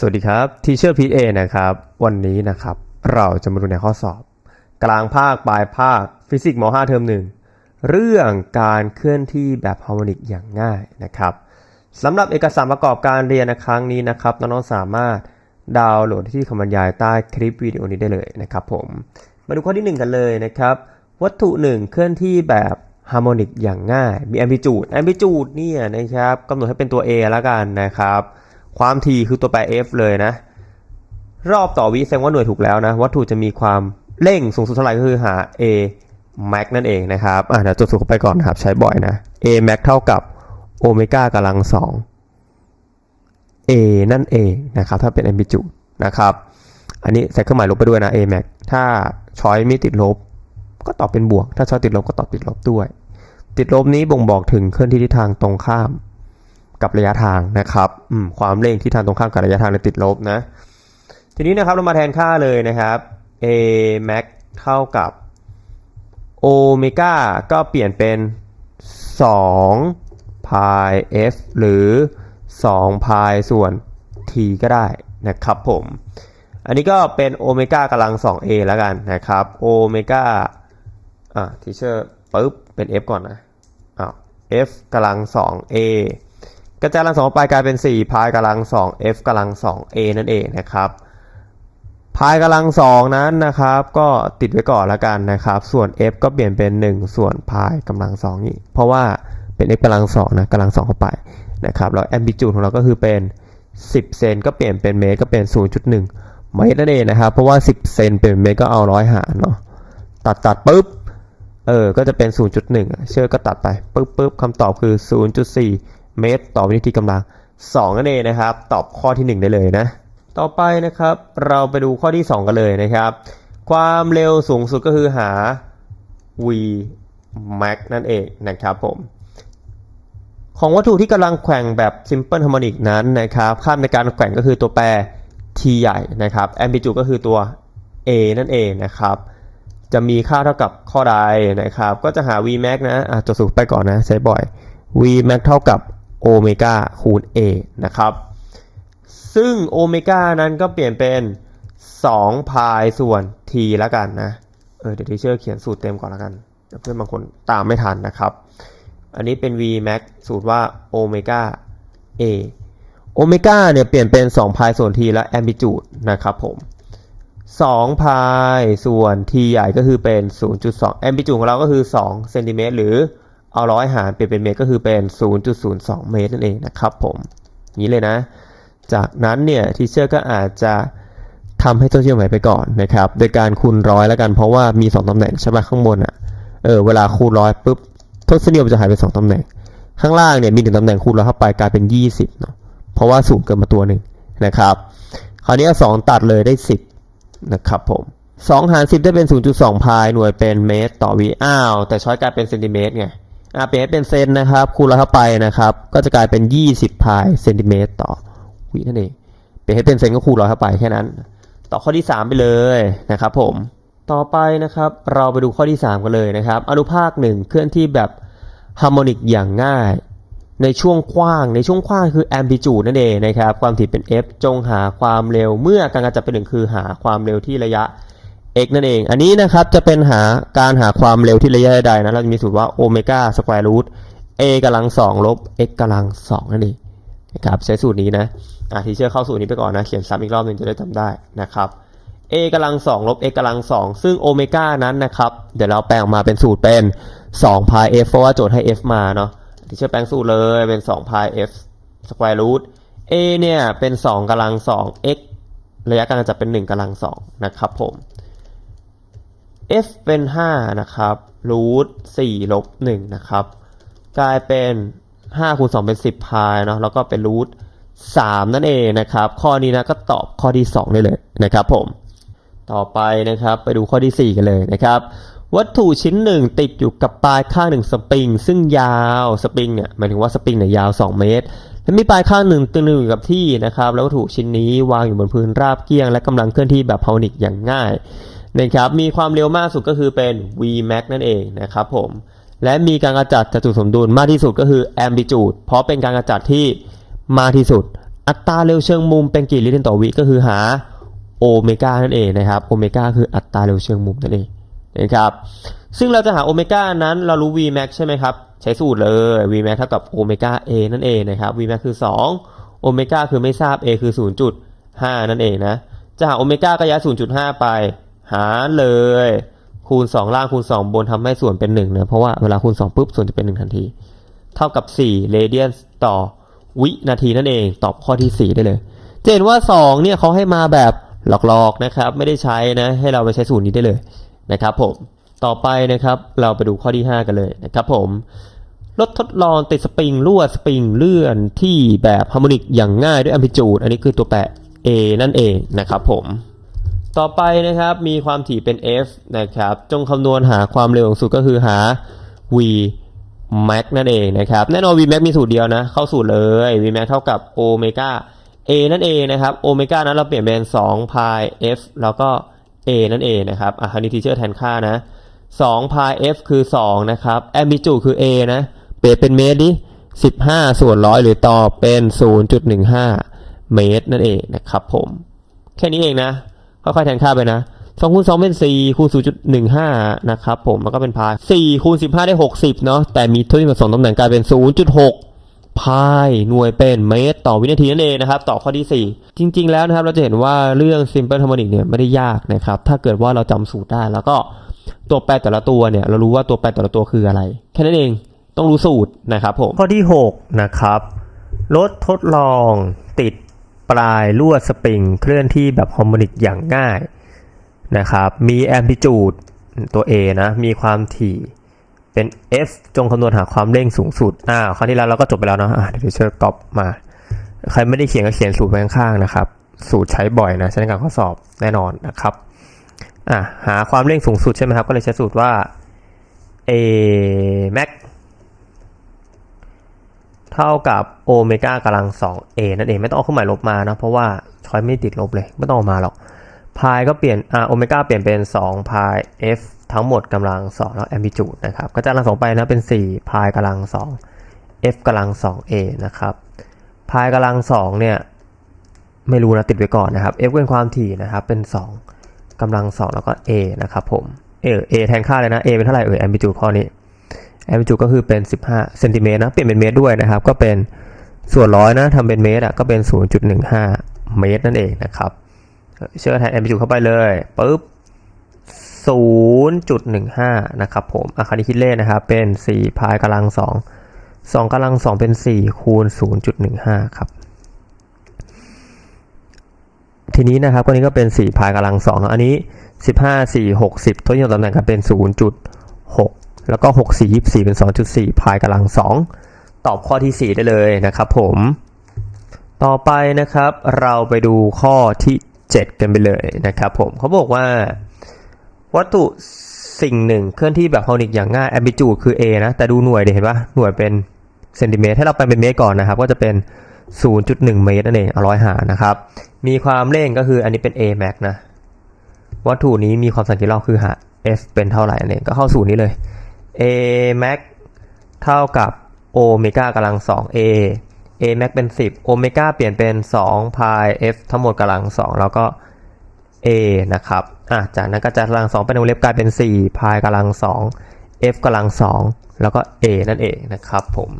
สวัสดีครับทีเชอร์พีเอนะครับ วันนี้นะครับ เราจะมาดูในข้อสอบ กลางภาคปลายภาคฟิสิกส์ม .5 เทอมหนึ่งเรื่องการเคลื่อนที่แบบฮาร์โมนิกอย่างง่ายนะครับสำหรับเอกสารประกอบการเรียนในครั้งนี้นะครับน้องๆสามารถดาวน์โหลดที่คำบรรยายใต้คลิปวิดีโอนี้ได้เลยนะครับผมมาดูข้อที่ 1 กันเลยนะครับ วัตถุหนึ่งเคลื่อนที่แบบฮาร์โมนิกอย่างง่าย มีแอมพลิจูดแอมพลิจูดเนี่ยนะครับกำหนดให้เป็นตัว A แล้วกันนะครับ ความถี่คือตัวแปร f เลยนะ รอบต่อวิแสดงว่าหน่วยถูกแล้วนะ วัตถุจะมีความเร่งสูงสุดเท่าไหร่ก็คือหา a max นั่นเองนะครับอะเดี๋ยวจดสูตรเข้าไปก่อนนะครับ ใช้บ่อยนะ a max เท่ากับโอเมก้ากำลังสอง a นั่นเองนะครับ ถ้าเป็น amplitude นะครับ อันนี้ใส่เครื่องหมายลบไปด้วยนะ a max ถ้าช้อยไม่ติดลบ ก็ตอบเป็นบวก ถ้าช้อยติดลบก็ตอบติดลบด้วย ติดลบนี้บ่งบอกถึงเคลื่อนที่ทิศทางตรงข้าม กับระยะทางนะครับความเร่งที่ทางตรงข้ามกับระยะทางเลยติดลบนะ ทีนี้นะครับเรามาแทนค่าเลยนะครับ a max เท่ากับโอเมก้าก็เปลี่ยนเป็น2 pi f หรือ2 pi ส่วน t ก็ได้นะครับผม อันนี้ก็เป็นโอเมก้ากำลัง 2a แล้วกันนะครับโอเมก้าอะทีเชอร์ปึ๊บเป็น f ก่อนนะอ้าว f กำลัง 2a กระจายกำลังสองออกไปกลายเป็น 4 พายกำลัง 2 f กำลัง 2a นั่นเองนะครับพายกำลัง2นั้นนะครับก็ติดไว้ก่อนล้วกันนะครับ ส่วน f ก็เปลี่ยนเป็น 1 ส่วนพายกำลัง2อีกเพราะว่าเป็น f กำลัง2นะกำลัง2เข้าไปนะครับแล้วแอมพลิจูดของเราก็คือเป็น 10 เซนก็เปลี่ยนเป็นเมตรก็เป็น 0.1 เมตรนั่นเองนะครับ เพราะว่า 10 เซนเป็นเมตรก็เอาร้อยหารเนาะตัดตัดปุ๊บเออก็จะเป็น 0.1อะเชื่อก็ตัดไปปุ๊บปุ๊บคำตอบคือ 0.4 เมตรต่อวินาทีกำลัง2นั่นเองนะครับ ตอบข้อที่ 1 ได้เลยนะ ต่อไปนะครับ เราไปดูข้อที่ 2 กันเลยนะครับ ความเร็วสูงสุดก็คือหา v max นั่นเองนะครับผม ของวัตถุที่กำลังแกว่งแบบ simple harmonic นั้นนะครับ ค่าในการแกว่งก็คือตัวแปร t ใหญ่นะครับ amplitude ก็คือตัว a นั่นเองนะครับ จะมีค่าเท่ากับข้อใดนะครับ ก็จะหา v max นะะจดสูตรไปก่อนนะ ใช้บ่อย v max เท่ากับ โอเมก้าคูณ a นะครับ ซึ่งโอเมก้านั้นก็เปลี่ยนเป็น2พายส่วน t แล้วกันนะ เออเดี๋ยวทีเชื่อเขียนสูตรเต็มก่อนแล้วกัน เพื่อนบางคนตามไม่ทันนะครับ อันนี้เป็น v max สูตรว่าโอเมก้า a โอเมก้าเนี่ยเปลี่ยนเป็น2พายส่วน t และ amplitude นะครับผม2พายส่วน t ใหญ่ก็คือเป็น 0.2แอมพลิจูดของเราก็คือ2เซนติเมตรหรือ เอาร้อยหารเปลี่ยนเป็นเมตรก็คือเป็น 0.02 เมตรนั่นเองนะครับผมนี้เลยนะ จากนั้นเนี่ยทีเชอร์ก็อาจจะทำให้ต้นเชื่อมหมายไปก่อนนะครับ โดยการคูณร้อยแล้วกันเพราะว่ามี 2ตำแหน่งใช่ไหมข้างบนอะเออเวลาคูณร้อยปุ๊บทศนิยมจะหายไป 2ตำแหน่ง ข้างล่างเนี่ยมีหนึ่งตำแหน่งคูณร้อยเข้าไปกลายเป็น 20เนาะเพราะว่าสูงเกินมาตัวหนึ่งนะครับ คราวนี้เอา2ตัดเลยได้ 10 นะครับผม2หาร10 ได้เป็น 0.2 พายหน่วยเป็นเมตร ต่อวิอ้าวแต่ช้อยกลายเป็นเซนติเมตรไง อ่าเปลี่ยนให้เป็นเซนนะครับ คูณร้อยเข้าไปนะครับ ก็จะกลายเป็น 20พายเซนติเมตรต่อวินั่นเองเปลี่ยนให้เป็นเซนก็คูณร้อยเข้าไปแค่นั้น ต่อข้อที่ 3 ไปเลยนะครับ ผมต่อไปนะครับเราไปดูข้อที่ 3 กันเลยนะครับ อนุภาคหนึ่งเคลื่อนที่แบบฮาร์โมนิกอย่างง่าย ในช่วงกว้าง ในช่วงกว้างคือ amplitude นั่นเองนะครับ ความถี่เป็น f จงหาความเร็วเมื่อการกระจัดเป็นหนึ่งคือหาความเร็วที่ระยะ x นั่นเอง อันนี้นะครับจะเป็นหาการหาความเร็วที่ระยะใดๆนะเราจะมีสูตรว่าโอเมก้าสแควร์รูท a กำลังสองลบ x กำลังสองนั่นเองนะครับใช้สูตรนี้นะอะทีเชื่อเข้าสูตรนี้ไปก่อนนะ เขียนซ้ำอีกรอบหนึ่งจะได้จำได้นะครับ a กำลังสองลบ x กำลังสองซึ่งโอเมก้านั้นนะครับ เดี๋ยวเราแปลงออกมาเป็นสูตรเป็น2 pi f เพราะว่าโจทย์ให้ f มาเนาะที่เชื่อแปลงสูตรเลยเป็น2 pi f square root a เนี่ยเป็น 2กำลัง2 x ระยะการจัดเป็น 1กำลัง2นะครับผม f เป็น 5 นะครับ root 4ลบ1นะครับ กลายเป็น 5คูณ2เป็น 10 พายเนาะแล้วก็เป็น root 3นั่นเองนะครับ ข้อนี้นะก็ตอบข้อที่ 2 ได้เลยนะครับผม ต่อไปนะครับไปดูข้อที่ 4 กันเลยนะครับ วัตถุชิ้นหนึ่งติดอยู่กับปลายข้างหนึ่งสปริง ซึ่งยาวสปริงเนี่ยหมายถึงว่าสปริงเนี่ยยาว 2 เมตร และมีปลายข้างหนึ่งตึงอยู่กับที่นะครับ แล้ววัตถุชิ้นนี้วางอยู่บนพื้นราบเกรียง และกำลังเคลื่อนที่แบบฮาร์นิกอย่างง่าย นะครับมีความเร็วมากสุดก็คือเป็น v max นั่นเองนะครับผมและมีการกระจัดจากจุดสมดุลมากที่สุดก็คือ amplitude เพราะเป็นการกระจัดที่มากที่สุด อัตราเร็วเชิงมุมเป็นกี่ลิตรต่อวิก็คือหาโอเมก้านั่นเองนะครับโอเมก้าคืออัตราเร็วเชิงมุมนั่นเองนะครับซึ่งเราจะหาโอเมก้านั้นเรารู้ Vmax ใช่ไหมครับ ใช้สูตรเลย Vmax เท่ากับโอเมก้า A นั่นเองนะครับ Vmax คือ 2 โอเมก้าคือไม่ทราบ A คือ 0.5 นั่นเองนะจะหาโอเมก้าก็ย้าย0.5 ไป หาเลย คูณ 2 ล่างคูณ 2 บนทำให้ส่วนเป็น1นะเพราะว่าเวลาคูณ 2ปุ๊บส่วนจะเป็น 1 ทันที เท่ากับ4เรเดียนต่อวินาทีนั่นเองตอบข้อที่ 4 ได้เลย จะเห็นว่า 2 เนี่ยเขาให้มาแบบหลอกๆนะครับ ไม่ได้ใช้นะ ให้เราไปใช้สูตรนี้ได้เลยนะครับผมต่อไปนะครับเราไปดูข้อที่ 5 กันเลยนะครับผมรถทดลองติดสปริงรั่วสปริงเลื่อนที่แบบฮาร์โมนิกอย่างง่ายด้วย a อ p พ i จูด อันนี้คือตัวแปร A นั่นเองนะครับผม ต่อไปนะครับมีความถี่เป็น f นะครับ จงคำนวณหาความเร็วสูงสุดก็คือหา v max นั่นเองนะครับ แน่นอน v max มีสูตรเดียวนะ เข้าสูตรเลย v max เท่ากับโอเมก้า a นั่นเองนะครับโอเมก้านั้นเราเปลี่ยนเป็น2 pi f แล้วก็ a นั่นเองนะครับอะคราวนี้ทีเชอร์แทนค่านะ2 pi f คือ 2 นะครับ amplitude คือ a นะเปลี่ยนเป็นเมตรดิ15 ส่วนร้อยหรือต่อเป็น 0.15 เมตรนั่นเองนะครับผม แค่นี้เองนะ ค่อยๆแทนค่าไปนะ2คูณ2เป็น4คูณ0.15นะครับผมแล้วก็เป็นพาย4คูณ15ได้60เนาะแต่มีทุนผสมตำแหน่งกลายเป็น0.6พายหน่วยเป็นเมตรต่อวินาทีนั่นเองนะครับ ต่อข้อที่ 4 จริง ๆ แล้วนะครับ เราจะเห็นว่าเรื่อง simple harmonic เนี่ยไม่ได้ยากนะครับ ถ้าเกิดว่าเราจำสูตรได้ แล้วก็ตัวแปรแต่ละตัวเนี่ย เรารู้ว่าตัวแปรแต่ละตัวคืออะไร แค่นั้นเองต้องรู้สูตรนะครับผมข้อที่ 6 นะครับรถทดลองติด ปลายลวดสปริงเคลื่อนที่แบบฮาร์โมนิกอย่างง่ายนะครับ มีแอมพลิจูดตัว A นะ มีความถี่เป็น F จงคำนวณหาความเร่งสูงสุด อ่า คราวที่แล้วเราก็จบไปแล้วเนาะ อ่าเดี๋ยวเชิญก๊อปมา ใครไม่ได้เขียนก็เขียนสูตรไว้ข้างๆนะครับ สูตรใช้บ่อยนะใช้ในการข้อสอบแน่นอนนะครับ อ่าหาความเร่งสูงสุดใช่ไหมครับ ก็เลยใช้สูตรว่า A max เท่ากับโอเมก้ากำลัง 2a นั่นเองไม่ต้องเอาเครื่องหมายลบมานะเพราะว่าชอยไม่ติดลบเลยไม่ต้องเอามาหรอกพายก็เปลี่ยนอ่าโอเมก้าเปลี่ยนเป็น2พาย f ทั้งหมดกำลัง2แล้วแอมพลิจูดนะครับก็จะกำลัง2ไปนะเป็น4พายกำลัง2 f กำลัง 2a นะครับพายกำลัง2เนี่ยไม่รู้นะติดไว้ก่อนนะครับ f เป็นความถี่นะครับเป็น 2กำลัง 2 แล้วก็ a นะครับผมเออ a แทนค่าเลยนะ a เป็นเท่าไหร่เออแอมพลิจูดข้อนี้ แอมพลิจูดก็คือเป็น 15เซนติเมตรนะเปลี่ยนเป็นเมตรด้วยนะครับ ก็เป็นส่วนร้อยนะทำเป็นเมตรอะก็เป็น 0.15 เมตรนั่นเองนะครับ เชื่อแทนแอมพลิจูดเข้าไปเลยปุ๊บ0.15 นะครับผมอาคาริคิดเลขนะครับ เป็น 4 พายกำลัง 2 2กำลัง 2 เป็น 4 คูณ 0.15 ครับ ทีนี้นะครับก็นี้ก็เป็น 4 พายกำลัง2เนอะอันนี้ 15 4 60ทดยกตำแหน่งกันเป็น 0.6 แล้วก็6 4 24 เป็น 2.4 พายกำลัง 2 ตอบข้อที่ 4 ได้เลยนะครับผม ต่อไปนะครับเราไปดูข้อที่ 7 กันไปเลยนะครับผมเขาบอกว่า วัตถุสิ่งหนึ่งเคลื่อนที่แบบฮาร์โมนิกอย่างง่ายแอม l ิจูดคือ a นะ แต่ดูหน่วยเดี๋ยวเห็นปะหน่วยเป็นเซนติเมตรให้เราไปเป็นเมตรก่อนนะครับ ก็จะเป็น 0.1 เมตรนั่นเองเอาร้อยหานะครับ มีความเร่งก็คืออันนี้เป็น a max นะ วัตถุนี้มีความสังเกตรอบคือหา f เป็นเท่าไหร่นั่นเองก็เข้าสูตรนี้เลย a max เท่ากับโอเมก้ากำลัง2 a a max เป็น 10 โอเมก้าเปลี่ยนเป็น2 pi f ทั้งหมดกำลัง2แล้วก็ a นะครับอะจากนั้นก็จะกำลัง2เป็นวงเล็บกลายเป็น4 pi กำลัง2 f กำลัง2แล้วก็ a นั่นเองนะครับผม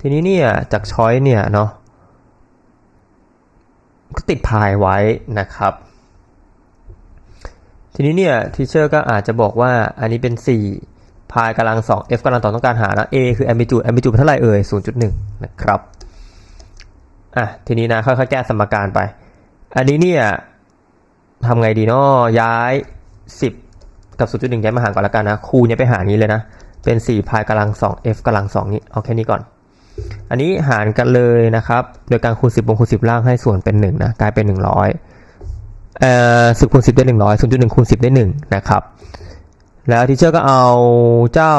ทีนี้เนี่ยจากช้อยเนี่ยเนาะก็ติดพายไว้นะครับ ทีนี้เนี่ยทีเชอร์ก็อาจจะบอกว่าอันนี้เป็น 4 พายกำลัง2 f กำลัง2ต้องการหานะ a คือ amplitude amplitude เป็นเท่าไหร่เอ่ย0.1 นะครับ อะ ทีนี้นะ ค่อยๆ แก้สมการไป อันนี้เนี่ยทำไงดีเนาะย้าย 10 กับ 0.1 ย้ายมาหารก่อนล้วกันนะ คูณย้ายไปหารนี้เลยนะ เป็น 4 พายกำลัง2 f กำลัง2นี้ เอาแค่นี้ก่อน อันนี้หารกันเลยนะครับ โดยการคูณ 10บวกคูณ 10 ล่างให้ส่วนเป็น1นะ กลายเป็น 100เอ่อ10คูณ10 ได้ 100 0.1คูณ10 ได้ 1 นะครับ แล้วทีเชอร์ก็เอาเจ้า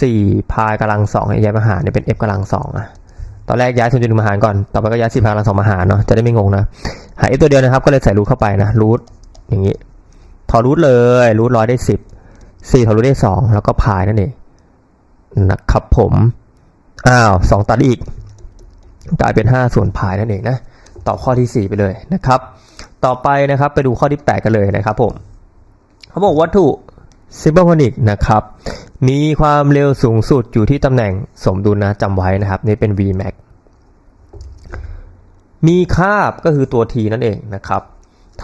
4 พายกำลัง2ย้ายมาหารเนี่ยเป็น f กำลัง2อะตอนแรกย้าย0.1มาหารก่อน ต่อไปก็ย้าย4พายกำลัง2มาหารเนาะ จะได้ไม่งงนะ หา f ตัวเดียวนะครับ ก็เลยใส่รูทเข้าไปนะ รูทอย่างนี้ ถอดรูทเลย รูทร้อยได้สิบสี่ถอดรูทได้สองแล้วก็พายนั่นเองนะครับผม อ้าวสองตัดอีก กลายเป็นห้าส่วนพายนั่นเองนะ ตอบข้อที่4ไปเลยนะครับ ต่อไปนะครับไปดูข้อที่8กันเลยนะครับผม เขาบอกวัตถุ Cyberponic นะครับ มีความเร็วสูงสุดอยู่ที่ตำแหน่งสมดุลนะจำไว้นะครับ นี่เป็น Vmax มีคาบก็คือตัว t นั่นเองนะครับ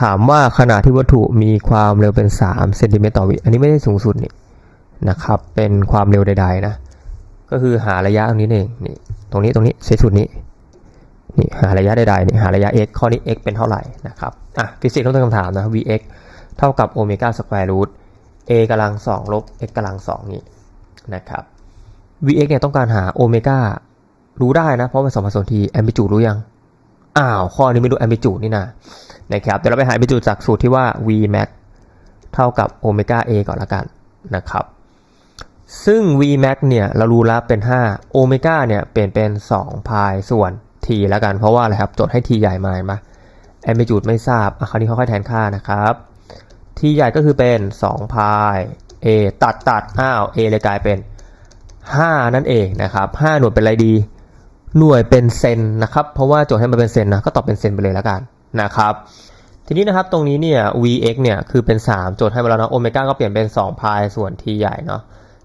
ถามว่าขณะที่วัตถุมีความเร็วเป็น3เซนติเมตรต่อวิอันนี้ไม่ได้สูงสุดนี่นะครับ เป็นความเร็วใดๆนะ ก็คือหาระยะตรงนี้เองนี่ตรงนี้ตรงนี้ใช้สูตรนี้นี่หาระยะใดๆนี่หาระยะ x ข้อนี้ x เป็นเท่าไหร่นะครับอะฟิสิกส์ต้องตั้งคำถามนะ vx เท่ากับโอเมก้าสแควร์รูท a กำลัง2ลบ x กำลัง2นี่นะครับ vx เนี่ยต้องการหาโอเมก้ารู้ได้นะ เพราะเป็นสมผสมทีแอม i ิจูดรู้ยัง อ้าว ข้อนี้ไม่รู้แอม i ิจูดนี่นะนะครับเดี๋ยวเราไปหาแอม i ิจูดจากสูตรที่ว่า vmax เท่ากับโอเมก้า a ก่อนละกันนะครับ ซึ่ง vmax เนี่ยเรารู้แล้วเป็น5โอเมก้าเนี่ยเปลี่ยนเป็น2พายส่วน t แล้วกันเพราะว่าอะไรครับโจทย์ให้ t ใหญ่มาไหมแอม i ิจูดไม่ทราบอะคราวนี้ค่อยๆแทนค่านะครับ t ใหญ่ก็คือเป็น2พาย a ตัดตัดอ้าว a เลยกลายเป็น 5 นั่นเองนะครับ5หน่วยเป็นอะไรดี หน่วยเป็นเซนนะครับ เพราะว่าโจทย์ให้มันเป็นเซนนะ ก็ตอบเป็นเซนไปเลยแล้วกันนะครับ ทีนี้นะครับตรงนี้เนี่ย vx เนี่ยคือเป็น 3 โจทย์ให้มาแล้วเนาะโอเมก้าก็เปลี่ยนเป็น2พายส่วน t ใหญ่เนาะ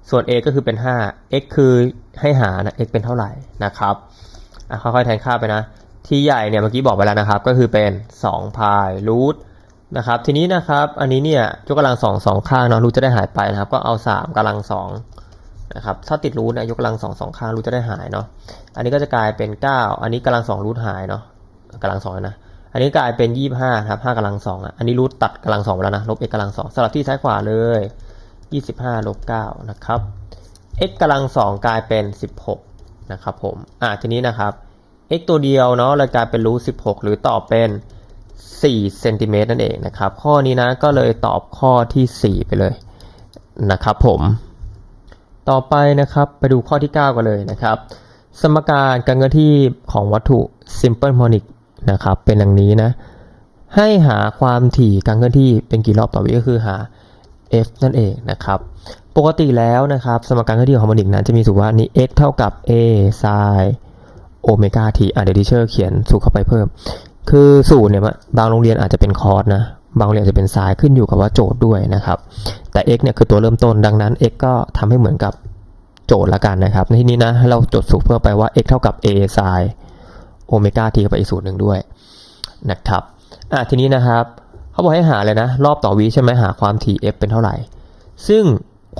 ส่วน a ก็คือเป็น 5 x คือให้หานะ x เป็นเท่าไหร่นะครับค่อยๆแทนค่าไปนะ t ใหญ่เนี่ยเมื่อกี้บอกไปแล้วนะครับ ก็คือเป็น2พายรูท นะครับ ทีนี้นะครับ อันนี้เนี่ยยกกำลังสองสองข้างเนาะรูทจะได้หายไปนะครับ ก็เอา3กำลังสองนะครับถ้าติดรูทเนี่ยยกกำลังสองสองข้างรูทจะได้หายเนาะอันนี้ก็จะกลายเป็น9อันนี้กำลังสองรูทหายเนาะกำลังสองนะอันนี้กลายเป็น25ครับ5กำลังสองอะอันนี้รูทตัดกำลังสองไปแล้วนะลบ x กกำลังสองสลับที่ซ้ายขวาเลย25ลบ9นะครับ x กำลังสองกลายเป็น16นะครับผมอะทีนี้นะครับ x ตัวเดียวเนาะเลยกลายเป็นรูท16หรือตอบเป็น 4เซนติเมตรนั่นเองนะครับ ข้อนี้นะก็เลยตอบข้อที่ 4 ไปเลยนะครับผม ต่อไปนะครับไปดูข้อที่ 9 กันเลยนะครับ สมการการเคลื่อนที่ของวัตถุ simple harmonic นะครับเป็นดังนี้นะ ให้หาความถี่การเคลื่อนที่เป็นกี่รอบต่อวิก็คือหา f นั่นเองนะครับ ปกติแล้วนะครับ สมการเคลื่อนที่ของฮาร์โมนิกนั้นจะมีสูตรว่านี้ x เท่ากับ a sin โอเมก้า t อะเดี๋ยวดิเชอร์เขียนสูตรเข้าไปเพิ่ม คือสูตรเนี่ยบางโรงเรียนอาจจะเป็นคอร์สนะบางโรงเรียนจะเป็นสายขึ้นอยู่กับว่าโจทย์ด้วยนะครับ แต่ x เนี่ยคือตัวเริ่มต้นดังนั้น x ก็ทำให้เหมือนกับโจทย์ละกันนะครับในที่นี้นะเราจดสูตรเพิ่มไปว่า x เท่ากับ a sin โอเมก้า t เข้าไปอีกสูตรหนึ่งด้วยนะครับอะทีนี้นะครับเขาบอกให้หาเลยนะ รอบต่อวิใช่ไหมหาความถี่ f เป็นเท่าไหร่ ซึ่ง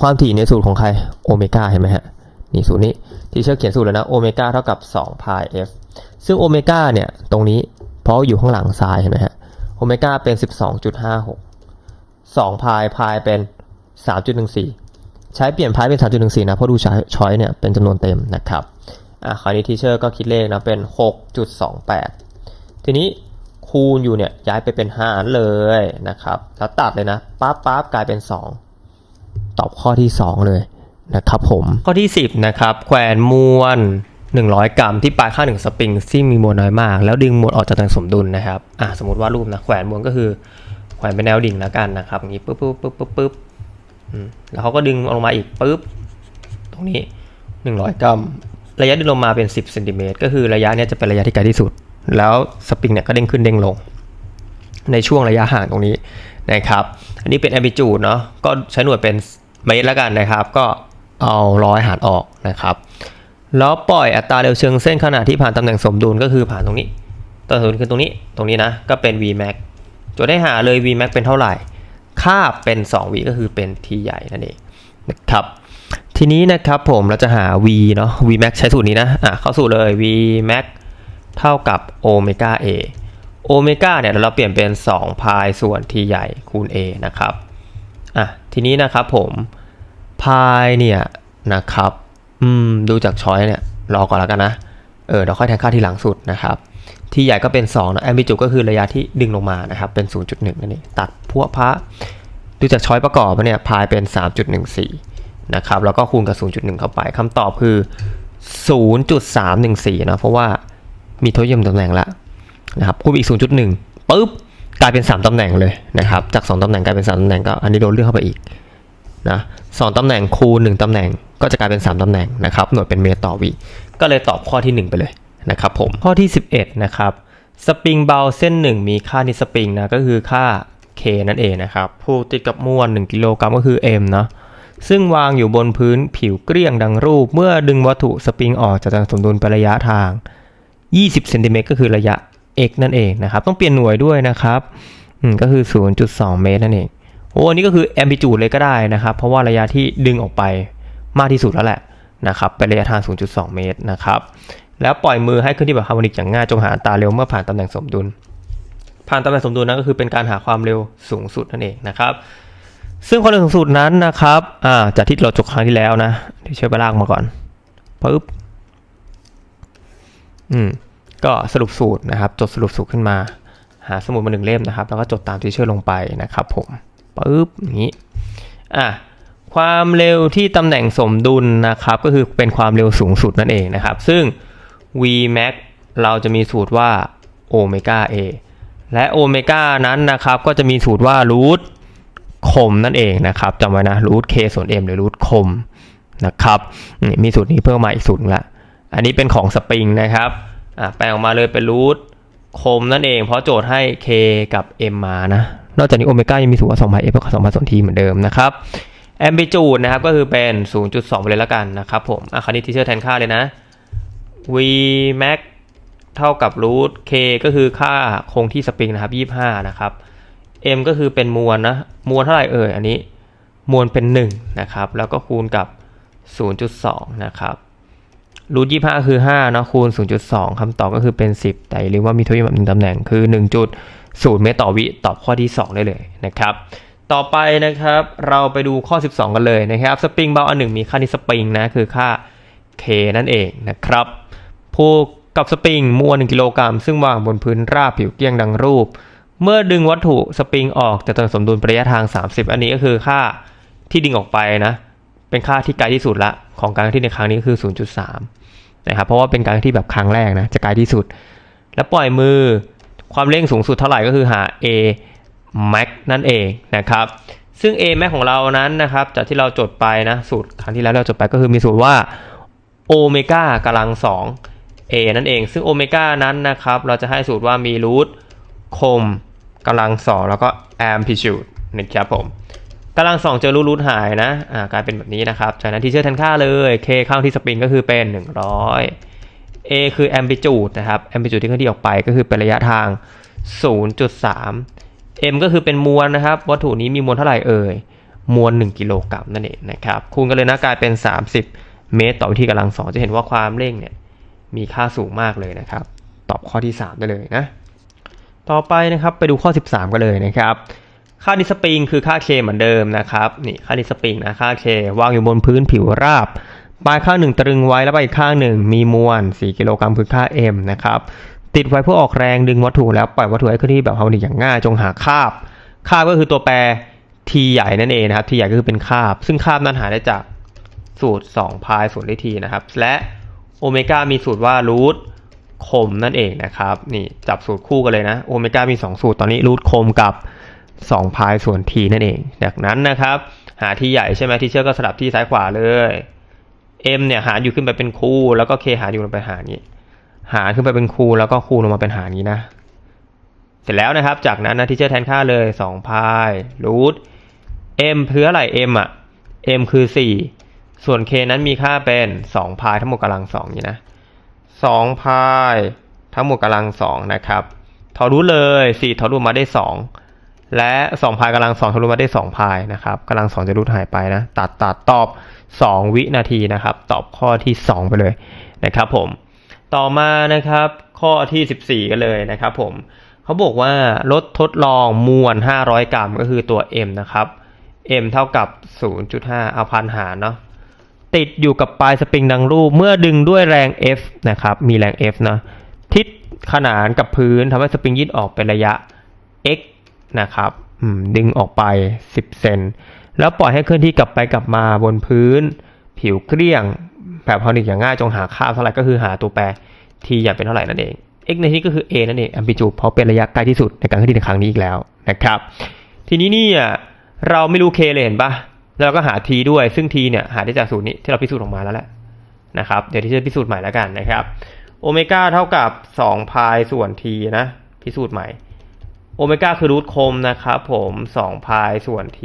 ความถี่ในสูตรของใครโอเมก้าเห็นไหมฮะนี่สูตรนี้ที่เชื่อเขียนสูตรแล้วนะโอเมก้าเท่ากับ2 pi f ซึ่งโอเมก้าเนี่ยตรงนี้ เพราะอยู่ข้างหลังซ้ายเห็นไหมฮะโอเมก้าเป็น 12.56 2 pi pi เป็น 3.14 ใช้เปลี่ยน pi เป็น 3.14 นะเพราะดูช้อยเนี่ยเป็นจำนวนเต็มนะครับอะคราวนี้ทีเชอร์ก็คิดเลขนะเป็น 6.28 ทีนี้คูณอยู่เนี่ยย้ายไปเป็นหารเลยนะครับแล้วตัดเลยนะปั๊บปั๊บกลายเป็น 2 ตอบข้อที่ 2 เลยนะครับผมข้อที่ 10 นะครับแขวนมวล 100 กรัมที่ปลายข้างหนึ่งสปริงที่มีมวลน้อยมาก แล้วดึงมวลออกจากตำแหน่งสมดุลนะครับอะสมมติว่ารูปนะแขวนมวลก็คือแขวนเป็นแนวดิ่งแล้วกันนะครับอย่างนี้ปึ๊บปึ๊บปึ๊บปึ๊บปึ๊บแล้วเขาก็ดึงลงมาอีกปึ๊บตรงนี้ 100 กรัม ระยะดึงลงมาเป็น 10เซนติเมตรก็คือระยะนี้จะเป็นระยะที่ไกลที่สุด แล้วสปริงเนี่ยก็เด้งขึ้นเด้งลง ในช่วงระยะห่างตรงนี้นะครับ อันนี้เป็น amplitude เนาะก็ใช้หน่วยเป็นเมตรแล้วกันนะครับ ก็เอาร้อยหารออกนะครับ แล้วปล่อยอัตราเร็วเชิงเส้นขณะที่ผ่านตำแหน่งสมดุลก็คือผ่านตรงนี้ตำแหน่งสมดุลคือตรงนี้ ตรงนี้นะ ก็เป็น vmax โจทย์ได้หาเลย vmax เป็นเท่าไหร่ ค่าเป็น 2 v ก็คือเป็น t ใหญ่นั่นเองนะครับ ทีนี้นะครับผมเราจะหา v เนาะ vmax ใช้สูตรนี้นะ อะเข้าสูตรเลย vmax เท่ากับโอเมก้า a โอเมก้าเนี่ยเราเปลี่ยนเป็น 2 พายส่วน t ใหญ่คูณ a นะครับ อะทีนี้นะครับผม พายเนี่ยนะครับ อืม ดูจากช้อยเนี่ย รอก่อนแล้วกันนะ เออเดี๋ยวค่อยแทนค่าที่หลังสุดนะครับ ที่ใหญ่ก็เป็น2นะแอมบิจูก็คือระยะที่ดึงลงมานะครับ เป็น 0.1นั่นเองตัดพวกพระดูจากช้อยประกอบเนี่ยพายเป็น 3.14 นะครับ แล้วก็คูณกับ 0.1 เข้าไปคำตอบคือ 0.314 นะ เพราะว่ามีทศนิยมตำแหน่งละนะครับคูณอีก 0.1ปุ๊บกลายเป็น 3ตำแหน่งเลยนะครับ จาก 2ตำแหน่งกลายเป็น 3ตำแหน่งก็อันนี้โดนเลื่อนเข้าไปอีก นะสองตำแหน่งคูณ1ตำแหน่งก็จะกลายเป็น 3ตำแหน่งนะครับหน่วยเป็นเมตรต่อวิ ก็เลยตอบข้อที่ 1 ไปเลยนะครับผมข้อที่ 11 นะครับสปริงเบาเส้นหนึ่งมีค่านิสปริงนะก็คือค่า K นั่นเองนะครับผูกติดกับมวล1กิโลกรัมก็คือ M เนาะซึ่งวางอยู่บนพื้นผิวเกลี้ยงดังรูป เมื่อดึงวัตถุสปริงออกจากสมดุลไประยะทาง 20เซนติเมตรก็คือระยะ x นั่นเองนะครับ ต้องเปลี่ยนหน่วยด้วยนะครับก็คือ 0.2 เมตรนั่นเอง โอ้อันนี้ก็คือแอม i ิจูดเลยก็ได้นะครับ เพราะว่าระยะที่ดึงออกไปมากที่สุดแล้วแหละนะครับเป็นระยะทาง 0.2 เมตรนะครับ แล้วปล่อยมือให้ขึ้นที่แบบฮาร์โมนิกอย่างง่ายจงหาอัตราเร็วเมื่อผ่านตำแหน่งสมดุล ผ่านตำแหน่งสมดุลนั้นก็คือเป็นการหาความเร็วสูงสุดนั่นเองนะครับ ซึ่งความเร็วสูงสุดนั้นนะครับอ่าจากที่เราจบครั้งที่แล้วนะที่เชื่อไปลากมาก่อนปึ๊บอืมก็สรุปสูตรนะครับ จดสรุปสูตรขึ้นมา หาสมุดมาหนึ่งเล่มนะครับ แล้วก็จดตามที่เชื่อลงไปนะครับผม ปึ๊บอย่างนี้อะความเร็วที่ตำแหน่งสมดุลนะครับก็คือเป็นความเร็วสูงสุดนั่นเองนะครับ ซึ่ง Vmax เราจะมีสูตรว่าโอเมก้า A และโอเมก้านั้นนะครับก็จะมีสูตรว่ารูทคมนั่นเองนะครับจำไว้นะรูท k ส่วน m หรือรูทคมนะครับนี่มีสูตรนี้เพิ่มมาอีกสูตรละอันนี้เป็นของสปริงนะครับแปลงออกมาเลยเป็นรูท คมนั่นเอง เพราะโจทย์ให้ k กับ m มานะ นอกจากนี้โอเมก้ายังมีสูตรว่า2 f กับ2 ส่วน t เหมือนเดิมนะครับแอม i ิจูดนะครับก็คือเป็น 0.2ไปเลยละกันนะครับผมอะคราวนี้ทีเชื่อแทนค่าเลยนะ v max เท่ากับรูท k ก็คือค่าคงที่สปริงนะครับ25 นะครับ m ก็คือเป็นมวลนะ มวลเท่าไหร่เอ่ยอันนี้ มวลเป็น 1 นะครับ แล้วก็คูณกับ 0.2 นะครับ รูท25คือ5เนาะคูณ 0.2คำตอบก็คือเป็น 10 แต่อย่าลืมว่ามีทวีแบบหนึ่งตำแหน่งคือ 1.0 เมตรต่อวิตอบข้อที่ 2 ได้เลยนะครับ ต่อไปนะครับเราไปดูข้อ 12 กันเลยนะครับสปริงเบาอันหนึ่งมีค่าที่สปริงนะคือค่า k นั่นเองนะครับผูกกับสปริงมวล1กิโลกรัมซึ่งวางบนพื้นราบผิวเกลี้ยงดังรูป เมื่อดึงวัตถุสปริงออกจากตำแหน่งสมดุลระยะทาง 30 อันนี้ก็คือค่าที่ดึงออกไปนะ เป็นค่าที่ไกลที่สุดละของการที่ในครั้งนี้ก็คือ 0.3 นะครับ เพราะว่าเป็นการที่แบบครั้งแรกนะ จะไกลที่สุด แล้วปล่อยมือความเร่งสูงสุดเท่าไหร่ก็คือหา a max นั่นเองนะครับ ซึ่ง a max ของเรานั้นนะครับ จากที่เราจดไปนะ สูตรครั้งที่แล้วเราจดไปก็คือมีสูตรว่าโอเมก้ากำลังสอง a นั่นเอง ซึ่งโอเมก้านั้นนะครับ เราจะให้สูตรว่ามีรูทคมกำลังสองแล้วก็ amplitude นะครับผม กำลังสองเจอรูทรูทหายนะอ่ากลายเป็นแบบนี้นะครับ จากนั้นที่เชื่อแทนค่าเลย k เข้าที่สปริงก็คือเป็น 100 a คือ amplitude นะครับ amplitude ที่เคลื่อนที่ออกไปก็คือเป็นระยะทาง 0.3 m ก็คือเป็นมวลนะครับ วัตถุนี้มีมวลเท่าไหร่เอ่ย มวล 1 กิโลกรัมนั่นเองนะครับ คูณกันเลยนะกลายเป็น 30 เมตร ต่อวิธีกำลังสองจะเห็นว่าความเร่งเนี่ยมีค่าสูงมากเลยนะครับ ตอบข้อที่ 3 ได้เลยนะ ต่อไปนะครับไปดูข้อ 13 กันเลยนะครับ ค่าดิสปริงคือค่า k เหมือนเดิมนะครับนี่ค่าดิสปริงนะค่า k วางอยู่บนพื้นผิวราบปลายข้างหนึ่งตรึงไว้แล้วปลายอีกข้างหนึ่งมีมวล4กิโลกรัมคือค่า m นะครับติดไว้เพื่อออกแรงดึงวัตถุแล้วปล่อยวัตถุให้เคลื่อนที่แบบเฮาร์โมนิกอย่างง่ายจงหาคาบคาบก็คือตัวแปร t ใหญ่นั่นเองนะครับ t ใหญ่ก็คือเป็นคาบ ซึ่งคาบนั้นหาได้จากสูตร2พายส่วนด้วย t นะครับ และโอเมก้ามีสูตรว่ารูทคมนั่นเองนะครับนี่จับสูตรคู่กันเลยนะโอเมก้ามี 2 สูตรตอนนี้รูทคมกับ 2 พายส่วน t นั่นเองจากนั้นนะครับ หา t ใหญ่ใช่ไหมที่เชื่อก็สลับที่ซ้ายขวาเลย m เนี่ยหารอยู่ขึ้นไปเป็นคู่ แล้วก็ k หารอยู่ลงไปหารนี้ หารขึ้นไปเป็นคูณแล้วก็คูณลงมาเป็นหารนี้นะ เสร็จแล้วนะครับ จากนั้นนะที่เชื่อแทนค่าเลย2พายรูท m เพื่ออะไร m อะ m คือ 4 ส่วน k นั้นมีค่าเป็น2พายทั้งหมดกำลัง2นี่นะ2พายทั้งหมดกำลัง2นะครับ ทอรูทเลย 4 ทอรูทมาได้ 2 และ2พายกำลัง2ทอรูทมาได้2พายนะครับกำลัง2จะรูทหายไปนะ ตัดตัดตอบ 2 วินาทีนะครับ ตอบข้อที่ 2 ไปเลยนะครับผม ต่อมานะครับข้อที่ 14 กันเลยนะครับผมเขาบอกว่าลดทดลองมวล 500 กรัมก็คือตัว m นะครับ m เท่ากับ 0.5 เอาพันหารเนาะติดอยู่กับปลายสปริงดังรูป เมื่อดึงด้วยแรง F นะครับ มีแรง F นะทิศขนานกับพื้นทำให้สปริงยืดออกเป็นระยะ x นะครับดึงออกไป 10 เซน แล้วปล่อยให้เคลื่อนที่กลับไปกลับมาบนพื้น ผิวเกลี้ยง แบบพอนิกอย่างง่ายจงหาค่าเท่าไหร่ก็คือหาตัวแปร t อยากเป็นเท่าไหร่นั่นเอง x ในที่นี้ก็คือ a นั่นเอง amplitude เพราะเป็นระยะไกลที่สุดในการเคลื่อนที่ในครั้งนี้อีกแล้วนะครับ ทีนี้เนี่ยเราไม่รู้ k เลยเห็นปะเราก็หา t ด้วยซึ่ง t เนี่ยหาได้จากสูตรนี้ที่เราพิสูจน์ออกมาแล้วแหละนะครับ เดี๋ยวที่จะพิสูจน์ใหม่แล้วกันนะครับโอเมก้าเท่ากับ2พายส่วน t นะพิสูจน์ใหม่ โอเมก้าคือรูทคมนะครับผม2พายส่วน t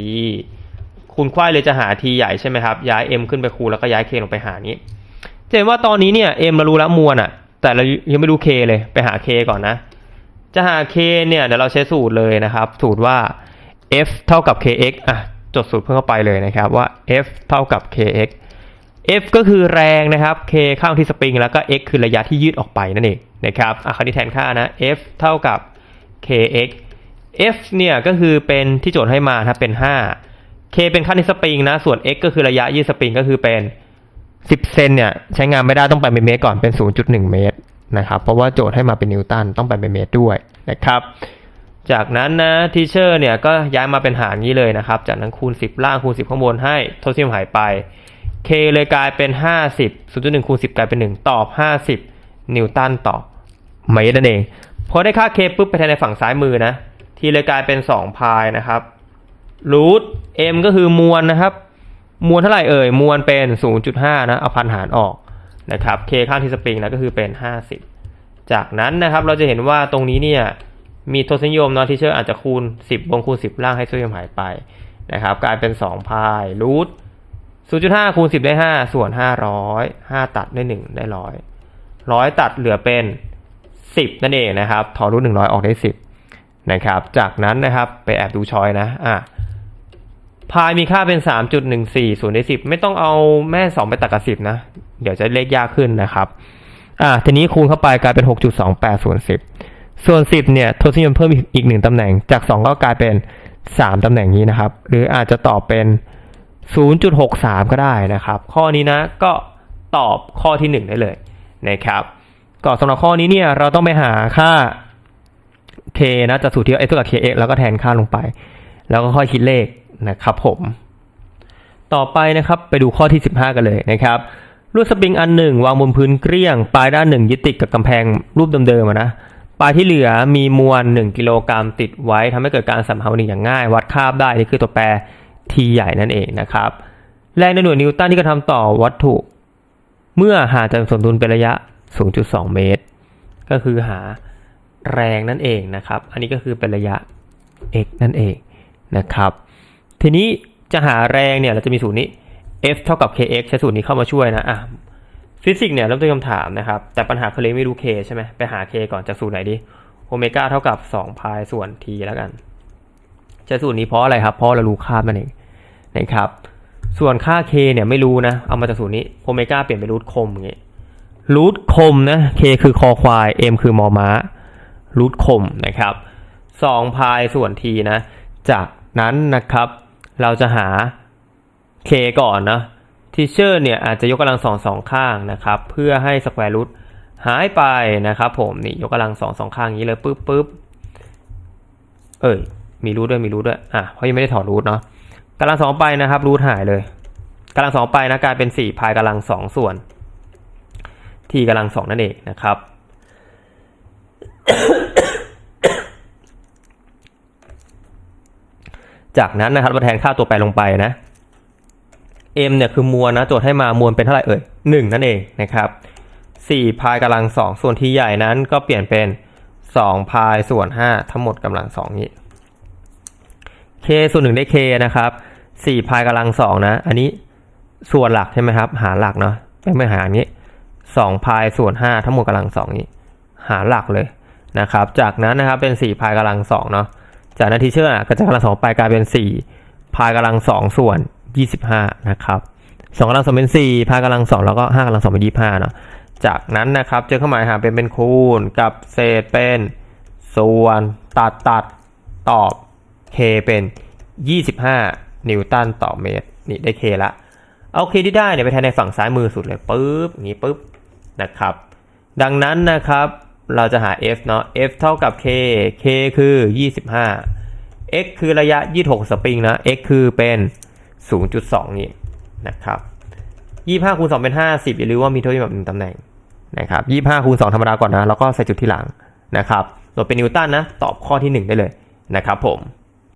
คูณควายเลยจะหา t ใหญ่ใช่ไหมครับ ย้าย m ขึ้นไปคูณแล้วก็ย้าย k ลงไปหานี้จะเห็นว่าตอนนี้เนี่ย m เรารู้แล้วมวลอะแต่เรายังไม่รู้ k เลยไปหา k ก่อนนะ จะหา k เนี่ยเดี๋ยวเราใช้สูตรเลยนะครับ สูตรว่า f เท่ากับ kx อะจดสูตรเพิ่มเข้าไปเลยนะครับว่า f เท่ากับ kx f ก็คือแรงนะครับ k ข้างที่สปริงแล้วก็ x คือระยะที่ยืดออกไปนั่นเองนะครับอะคราวนี้แทนค่านะ f เท่ากับ kx f เนี่ยก็คือเป็นที่โจทย์ให้มาครับเป็น 5 k เป็นค่าที่สปริงนะ ส่วน x ก็คือระยะยืดสปริงก็คือเป็น 10 เซนเนี่ยใช้งานไม่ได้ต้องไปเป็นเมตรก่อนเป็น 0.1 เมตรนะครับเพราะว่าโจทย์ให้มาเป็นนิวตันต้องไปเป็นเมตรด้วยนะครับจากนั้นนะทีเชอร์เนี่ยก็ย้ายมาเป็นหารนี้เลยนะครับ จากนั้นคูณ 10 ล่างคูณ 10 ข้างบนให้โทเซียมหายไป k เลยกลายเป็น 50 0.1คูณ10 กลายเป็น 1 ตอบ 50 นิวตันต่อเมตรนั่นเอง พอได้ค่า k ปุ๊บไปแทนในฝั่งซ้ายมือนะ ทีเลยกลายเป็น2พายนะครับรูท m ก็คือมวลนะครับ มวลเท่าไหร่เอ่ย มวลเป็น 0.5 นะ เอาพันหารออกนะครับ k ข้างที่สปริงนะก็คือเป็น 50 จากนั้นนะครับเราจะเห็นว่าตรงนี้เนี่ยมีทศนิยมเนาะที่เชอร์อาจจะคูณ 10บวกคูณ 10 ล่างให้ทศนิยมหายไปนะครับกลายเป็น 2 พายรูท0.5คูณ10 ได้ 5 ส่วน 500 5 ตัดได้ 1 ได้ร้อยร้อยตัดเหลือเป็น 10 นั่นเองนะครับถอนรูท100ออกได้ 10นะครับจากนั้นนะครับไปแอบดูชอยนะอะพายมีค่าเป็น 3.14ส่วน10 ไม่ต้องเอาแม่ 2 ไปตัดกับ10นะ เดี๋ยวจะเลขยากขึ้นนะครับ อะทีนี้คูณเข้าไปกลายเป็น 6.28 ส่วน 10 ส่วน 10 เนี่ยทศนิยมเพิ่มอีกหนึ่งตำแหน่ง จาก 2 ก็กลายเป็น 3 ตำแหน่งนี้นะครับ หรืออาจจะตอบเป็น 0.63 ก็ได้นะครับ ข้อนี้นะก็ตอบข้อที่ 1 ได้เลยนะครับ ก็สำหรับข้อนี้เนี่ยเราต้องไปหาค่า k นะจากสูตรที่ x เท่ากับ kx แล้วก็แทนค่าลงไป แล้วก็ค่อยคิดเลขนะครับผม ต่อไปนะครับไปดูข้อที่ 15 กันเลยนะครับลวดสปริงอันหนึ่งวางบนพื้นเกลี้ยง ปลายด้านหนึ่งยึดติดกับกำแพงรูปเดิมๆนะปลายที่เหลือมีมวล 1 กิโลกรัมติดไว้ทำให้เกิดการสัมพันธ์นิอย่างง่าย วัดคาบได้นี่คือตัวแปร t ใหญ่นั่นเองนะครับแรงในหน่วยนิวตันที่กระทำต่อวัตถุ เมื่อหาจากสมดุลเป็นระยะ 0.2 เมตร ก็คือหาแรงนั่นเองนะครับ อันนี้ก็คือเป็นระยะ x นั่นเองนะครับ ทีนี้จะหาแรงเนี่ยเราจะมีสูตรนี้ F เท่ากับ kx ใช้สูตรนี้เข้ามาช่วยนะอะฟิสิกส์เนี่ยเริ่มต้นคำถามนะครับ แต่ปัญหาคือเลยไม่รู้ k ใช่ไหมไปหา k ก่อนจากสูตรไหนดีโอเมก้าเท่ากับ 2 พายส่วน t แล้วกันใช้สูตรนี้เพราะอะไรครับ เพราะเรารู้ค่ามันเองนะครับ ส่วนค่า k เนี่ยไม่รู้นะ เอามาจากสูตรนี้โอเมก้าเปลี่ยนเป็นรูทคมอย่างเงี้ย รูทคมนะ k คือคอควาย m คือมอม้ารูทคมนะครับ2พายส่วน t นะ จากนั้นนะครับ เราจะหา k ก่อนนะทีเชอร์เนี่ยอาจจะยกกำลังสองสองข้างนะครับ เพื่อให้สแควร์รูทหายไปนะครับผมนี่ยกกำลังสองสองข้างอย่างนี้เลยปึ๊บปึ๊บเอ้ยมีรูทด้วยมีรูทด้วยอะเพราะยังไม่ได้ถอดรูทเนาะกำลังสองไปนะครับรูทหายเลยกำลังสองไปนะกลายเป็นสี่พายกำลังสองส่วน ทีกำลังสองนั่นเองนะครับ จากนั้นนะครับมาแทนค่าตัวแปรลงไปนะ m เนี่ยคือมวลนะโจทย์ให้มามวลเป็นเท่าไหร่เอ่ยหนึ่งนั่นเองนะครับสี่พายกำลังสองส่วนที่ใหญ่นั้นก็เปลี่ยนเป็นสองพายส่วนห้าทั้งหมดกำลังสองนี้ k ส่วนหนึ่งได้ k นะครับสี่พายกำลังสองนะ อันนี้ส่วนหลักใช่ไหมครับ หารหลักเนาะไม่ไม่หารนี้ พายส่วนห้าทั้งหมดกำลังสองนี้ หาหลักเลยนะครับ จากนั้นนะครับเป็นสี่พายกำลังสองเนาะจากนั้นทีเชอร์ก็จะกำลังสองไปกลายเป็นสี่พายกำลังสองส่วน 25 นะครับสองกำลังสองเป็น 4 พายกำลังสองแล้วก็5กำลังสองเป็น25เนาะจากนั้นนะครับเจอเครื่องหมายหารเป็นเป็นคูณกับเศษเป็นส่วนตัดตัดตอบ k เป็น 25 นิวตันต่อเมตร นี่ได้ k ละเอา k ที่ได้เนี่ยไปแทนในฝั่งซ้ายมือสุดเลยปุ๊บ อย่างนี้ปุ๊บ นะครับ ดังนั้นนะครับเราจะหา f เนาะ f เท่ากับ k k คือ 25 x คือระยะ 26 สปริงนะ x คือเป็น 0.2 นี่นะครับ25คูณ2เป็น 50 อย่าลืมว่ามีเท่าที่แบบหนึ่งตำแหน่งนะครับ25คูณ2ธรรมดาก่อนนะ แล้วก็ใส่จุดที่หลังนะครับโดยเป็นนิวตันนะ ตอบข้อที่ 1 ได้เลยนะครับผม